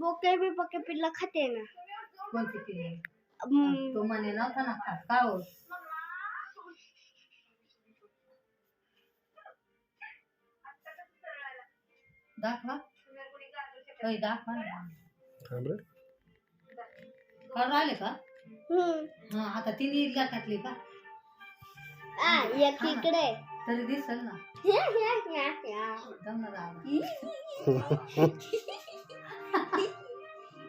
बोके भी पके पिल्ला खाते है ना कौन सी पिल्ला तो मैंने ना था ना खाता हो दाखवा कोई दाखवा हां बरे कर राहिले का हम्म हां आता आ ये हाँ, हाँ। तरी दिसल ना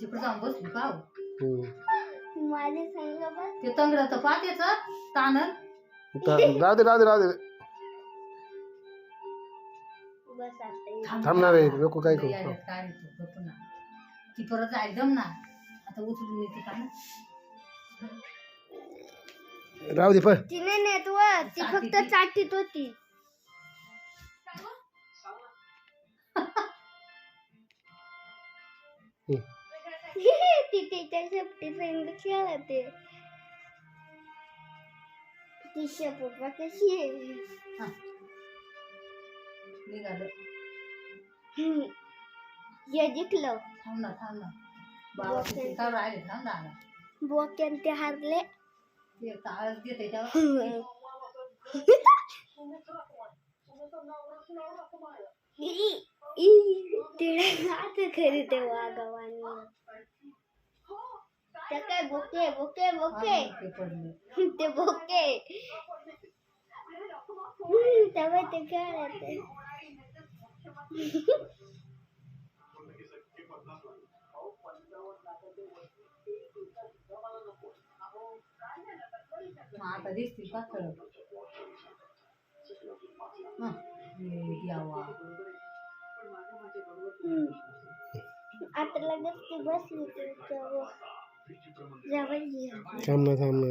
तिकडे जाऊन बसली का हो? माझे ते थांबणार काय करू. ती परत ना आता उचलून येते का तिने ती फक्त चाटीत. होती तिच्या शेपटी फ्रेंड खेळा ती शेपूटवा कशी आहे निघालं हे जिंकलं थांब ना थांब ना ते हारले ते आता खरी तेव्हा वागवान टके बोके बोके बोके ते बोके तब तो क्या रहते हाँ तभी हाँ ये दिया हुआ हां हम्म। यावा आता लगेच ती बसली तुमच्या सामने सामने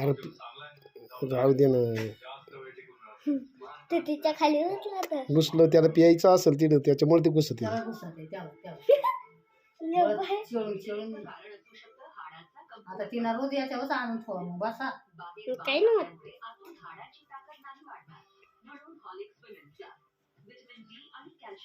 अरे राहू दे ना ते तिच्या खाली उचला त्याला प्यायचं असेल तिथं त्याच्यामुळे ते घुसत